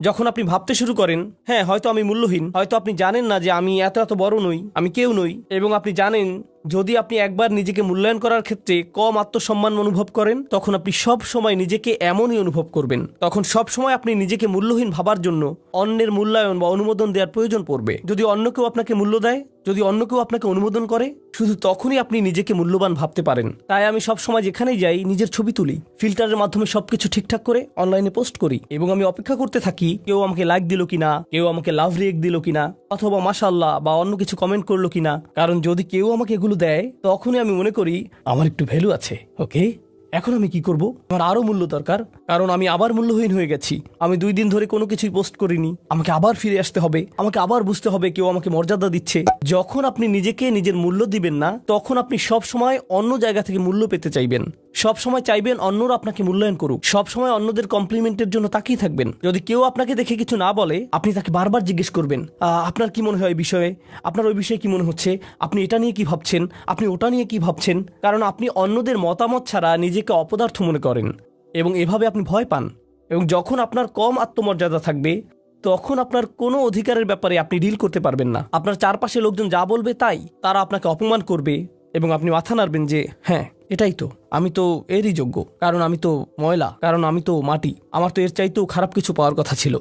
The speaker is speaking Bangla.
যখন আপনি ভাবতে শুরু করেন হ্যাঁ হয়তো আমি মূল্যহীন, হয়তো আপনি জানেন না যে আমি এত এত বড় নই, আমি কেউ নই, এবং আপনি জানেন যদি আপনি একবার নিজেকে মূল্যায়ন করার ক্ষেত্রে কম আত্মসম্মান অনুভব করেন, তখন আপনি সব সময় নিজেকে এমনই অনুভব করবেন। তখন সব সময় আপনি নিজেকে মূল্যহীন ভাবার জন্য অন্যের মূল্যায়ন বা অনুমোদন দেওয়ার প্রয়োজন পড়বে। যদি অন্য কেউ আপনাকে মূল্য দেয় যদি অন্য কেউ আপনাকে অনুমোদন করে, শুধু তখনই আপনি নিজেকে মূল্যবান ভাবতে পারেন। তাই আমি সব সময় যেখানেই যাই, নিজের ছবি তুলি। ফিল্টারের মাধ্যমে সবকিছু ঠিকঠাক করে অনলাইনে পোস্ট করি। এবং আমি অপেক্ষা করতে থাকি, কেউ আমাকে লাইক দিল কিনা, কেউ আমাকে লাভ রিয়েক্ট দিল কিনা, অথবা মাশাল্লাহ বা অন্য কিছু কমেন্ট করল কিনা। কারণ যদি কেউ আমাকে এগুলো দেয়, তখনই আমি মনে করি, আমার একটু ভ্যালু আছে ওকে এখন আমি কি করব? আমার আরও মূল্য দরকার, কারণ আমি আবার মূল্যহীন হয়ে গেছি। আমি দুই দিন ধরে কোনো কিছুই পোস্ট করিনি। আমাকে আবার ফিরে আসতে হবে। আমাকে আবার বুঝতে হবে কেউ আমাকে মর্যাদা দিচ্ছে। যখন আপনি নিজেকে নিজের মূল্য দিবেন না, তখন আপনি সব সময় অন্য জায়গা থেকে মূল্য পেতে চাইবেন। সব সময় চাইবেন অন্যরা আপনাকে মূল্যায়ন করুক। সব সময় অন্যদের কমপ্লিমেন্টের জন্য তাকিয়ে থাকবেন। যদি কেউ আপনাকে দেখে কিছু না বলে, আপনি তাকে বারবার জিজ্ঞেস করবেন আপনার কি মনে হয় এই বিষয়ে? আপনার ওই বিষয়ে কি মনে হচ্ছে? আপনি এটা নিয়ে কি ভাবছেন? আপনি ওটা নিয়ে কি ভাবছেন? কারণ আপনি অন্যদের মতামত ছাড়া নিজেকে অপদার্থ মনে করেন এবং এভাবে আপনি ভয় পান। এবং যখন আপনার কম আত্মমর্যাদা থাকবে, তখন আপনার কোনো অধিকারের ব্যাপারে আপনি ডিল করতে পারবেন না। আপনার চারপাশে লোকজন যা বলবে তাই, তারা আপনাকে অপমান করবে এবং আপনি মাথা নাড়বেন যে হ্যাঁ এটাই তো। আমি তো এরই যোগ্য। কারণ আমি তো ময়লা, কারণ আমি তো মাটি। আমার তো এর চাইতেও খারাপ কিছু পাওয়ার কথা ছিল।